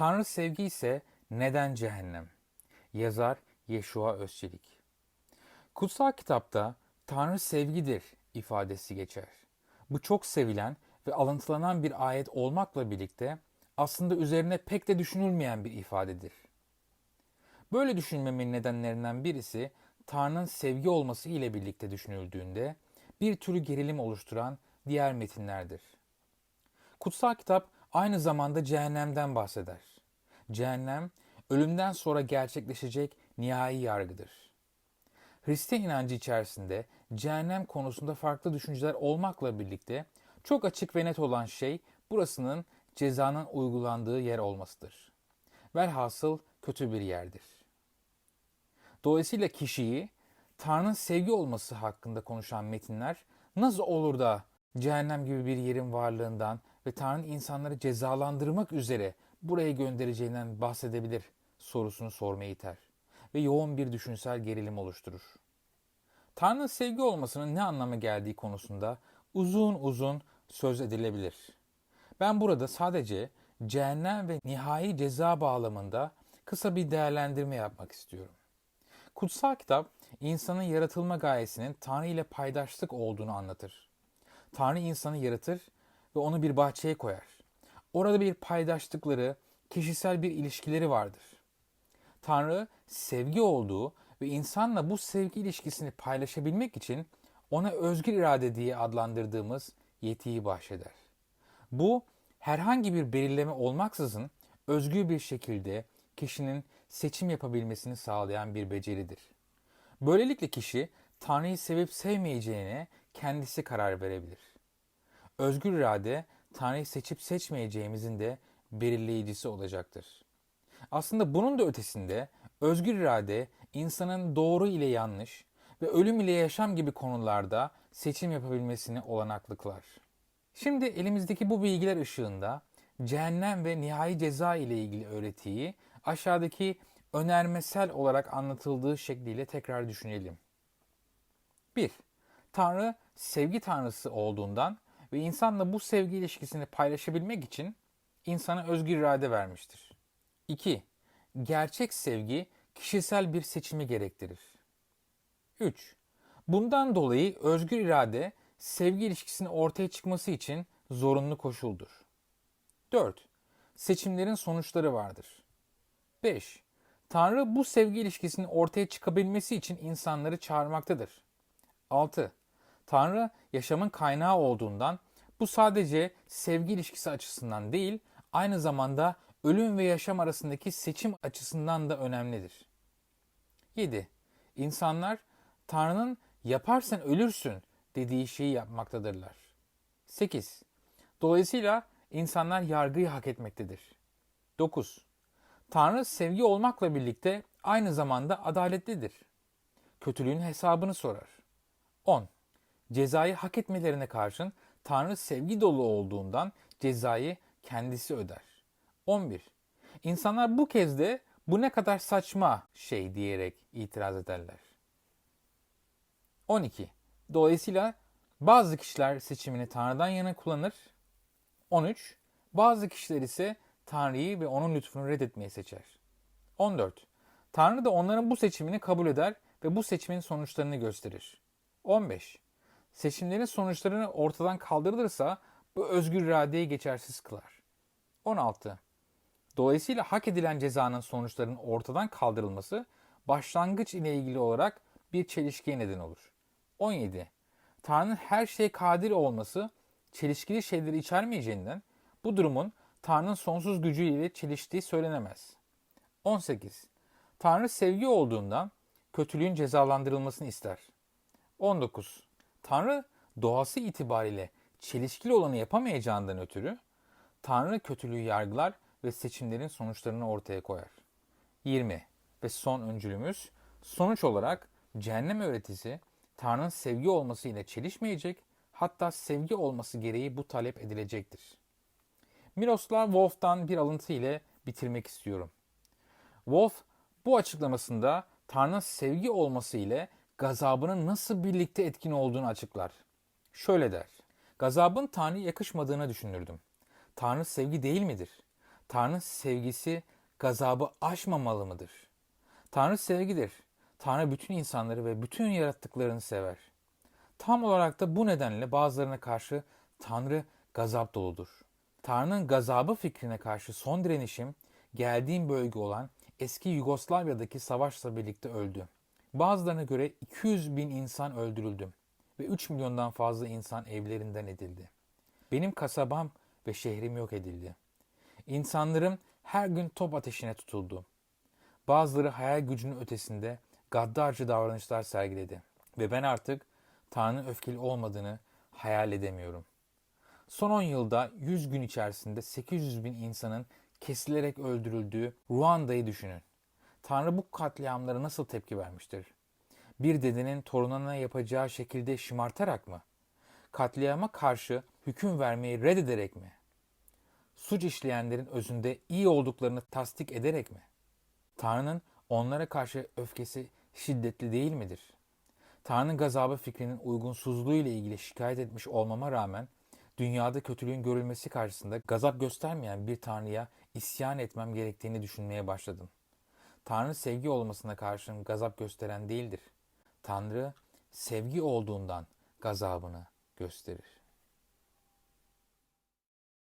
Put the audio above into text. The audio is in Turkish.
Tanrı sevgi ise neden cehennem? Yazar Yeşua Özçelik. Kutsal kitapta Tanrı sevgidir ifadesi geçer. Bu çok sevilen ve alıntılanan bir ayet olmakla birlikte aslında üzerine pek de düşünülmeyen bir ifadedir. Böyle düşünmemin nedenlerinden birisi Tanrı'nın sevgi olması ile birlikte düşünüldüğünde bir türlü gerilim oluşturan diğer metinlerdir. Kutsal kitap aynı zamanda cehennemden bahseder. Cehennem, ölümden sonra gerçekleşecek nihai yargıdır. Hristiyan inancı içerisinde cehennem konusunda farklı düşünceler olmakla birlikte çok açık ve net olan şey burasının cezanın uygulandığı yer olmasıdır. Velhasıl kötü bir yerdir. Dolayısıyla kişiyi Tanrı'nın sevgi olması hakkında konuşan metinler nasıl olur da cehennem gibi bir yerin varlığından ve Tanrı'nın insanları cezalandırmak üzere buraya göndereceğinden bahsedebilir sorusunu sormayı iter ve yoğun bir düşünsel gerilim oluşturur. Tanrı'nın sevgi olmasının ne anlama geldiği konusunda uzun uzun söz edilebilir. Ben burada sadece cehennem ve nihai ceza bağlamında kısa bir değerlendirme yapmak istiyorum. Kutsal kitap insanın yaratılma gayesinin Tanrı ile paydaşlık olduğunu anlatır. Tanrı insanı yaratır ve onu bir bahçeye koyar. Orada bir paydaşlıkları, kişisel bir ilişkileri vardır. Tanrı sevgi olduğu ve insanla bu sevgi ilişkisini paylaşabilmek için ona özgür irade diye adlandırdığımız yetiyi bahşeder. Bu herhangi bir belirleme olmaksızın özgür bir şekilde kişinin seçim yapabilmesini sağlayan bir beceridir. Böylelikle kişi Tanrı'yı sevip sevmeyeceğine kendisi karar verebilir. Özgür irade Tanrı'yı seçip seçmeyeceğimizin de belirleyicisi olacaktır. Aslında bunun da ötesinde özgür irade insanın doğru ile yanlış ve ölüm ile yaşam gibi konularda seçim yapabilmesini olanaklı kılar. Şimdi elimizdeki bu bilgiler ışığında cehennem ve nihai ceza ile ilgili öğretiyi aşağıdaki önermesel olarak anlatıldığı şekliyle tekrar düşünelim. 1. Tanrı sevgi tanrısı olduğundan ve insanla bu sevgi ilişkisini paylaşabilmek için insana özgür irade vermiştir. 2. Gerçek sevgi kişisel bir seçimi gerektirir. 3. Bundan dolayı özgür irade sevgi ilişkisinin ortaya çıkması için zorunlu koşuldur. 4. Seçimlerin sonuçları vardır. 5. Tanrı bu sevgi ilişkisinin ortaya çıkabilmesi için insanları çağırmaktadır. 6. Tanrı yaşamın kaynağı olduğundan bu sadece sevgi ilişkisi açısından değil, aynı zamanda ölüm ve yaşam arasındaki seçim açısından da önemlidir. 7. İnsanlar Tanrı'nın yaparsan ölürsün dediği şeyi yapmaktadırlar. 8. Dolayısıyla insanlar yargıyı hak etmektedir. 9. Tanrı sevgi olmakla birlikte aynı zamanda adaletlidir. Kötülüğün hesabını sorar. 10. Cezayı hak etmelerine karşın Tanrı sevgi dolu olduğundan cezayı kendisi öder. 11. İnsanlar bu kez de bu ne kadar saçma şey diyerek itiraz ederler. 12. Dolayısıyla bazı kişiler seçimini Tanrı'dan yana kullanır. 13. Bazı kişiler ise Tanrı'yı ve onun lütfunu reddetmeyi seçer. 14. Tanrı da onların bu seçimini kabul eder ve bu seçimin sonuçlarını gösterir. 15. Seçimlerin sonuçlarını ortadan kaldırılırsa bu özgür iradeyi geçersiz kılar. 16. Dolayısıyla hak edilen cezanın sonuçlarının ortadan kaldırılması başlangıç ile ilgili olarak bir çelişkiye neden olur. 17. Tanrı'nın her şeye kadir olması çelişkili şeyleri içermeyeceğinden bu durumun Tanrı'nın sonsuz gücüyle çeliştiği söylenemez. 18. Tanrı sevgi olduğundan kötülüğün cezalandırılmasını ister. 19. Tanrı doğası itibariyle çelişkili olanı yapamayacağından ötürü Tanrı kötülüğü yargılar ve seçimlerin sonuçlarını ortaya koyar. 20. Ve son öncülümüz sonuç olarak cehennem öğretisi Tanrı'nın sevgi olması ile çelişmeyecek, hatta sevgi olması gereği bu talep edilecektir. Miroslav Wolf'tan bir alıntı ile bitirmek istiyorum. Wolf bu açıklamasında Tanrı'nın sevgi olması ile gazabının nasıl birlikte etkin olduğunu açıklar. Şöyle der. Gazabın Tanrı'ya yakışmadığını düşünürdüm. Tanrı sevgi değil midir? Tanrı sevgisi gazabı aşmamalı mıdır? Tanrı sevgidir. Tanrı bütün insanları ve bütün yarattıklarını sever. Tam olarak da bu nedenle bazılarına karşı Tanrı gazap doludur. Tanrı'nın gazabı fikrine karşı son direnişim geldiğim bölge olan eski Yugoslavya'daki savaşla birlikte öldü. Bazılarına göre 200 bin insan öldürüldü ve 3 milyondan fazla insan evlerinden edildi. Benim kasabam ve şehrim yok edildi. İnsanlarım her gün top ateşine tutuldu. Bazıları hayal gücünün ötesinde gaddarcı davranışlar sergiledi ve ben artık Tanrı'nın öfkeli olmadığını hayal edemiyorum. Son 10 yılda 100 gün içerisinde 800 bin insanın kesilerek öldürüldüğü Ruanda'yı düşünün. Tanrı bu katliamlara nasıl tepki vermiştir? Bir dedenin torununa yapacağı şekilde şımartarak mı? Katliama karşı hüküm vermeyi reddederek mi? Suç işleyenlerin özünde iyi olduklarını tasdik ederek mi? Tanrı'nın onlara karşı öfkesi şiddetli değil midir? Tanrı'nın gazabı fikrinin uygunsuzluğu ile ilgili şikayet etmiş olmama rağmen dünyada kötülüğün görülmesi karşısında gazap göstermeyen bir Tanrı'ya isyan etmem gerektiğini düşünmeye başladım. Tanrı sevgi olmasına karşın gazap gösteren değildir. Tanrı sevgi olduğundan gazabını gösterir.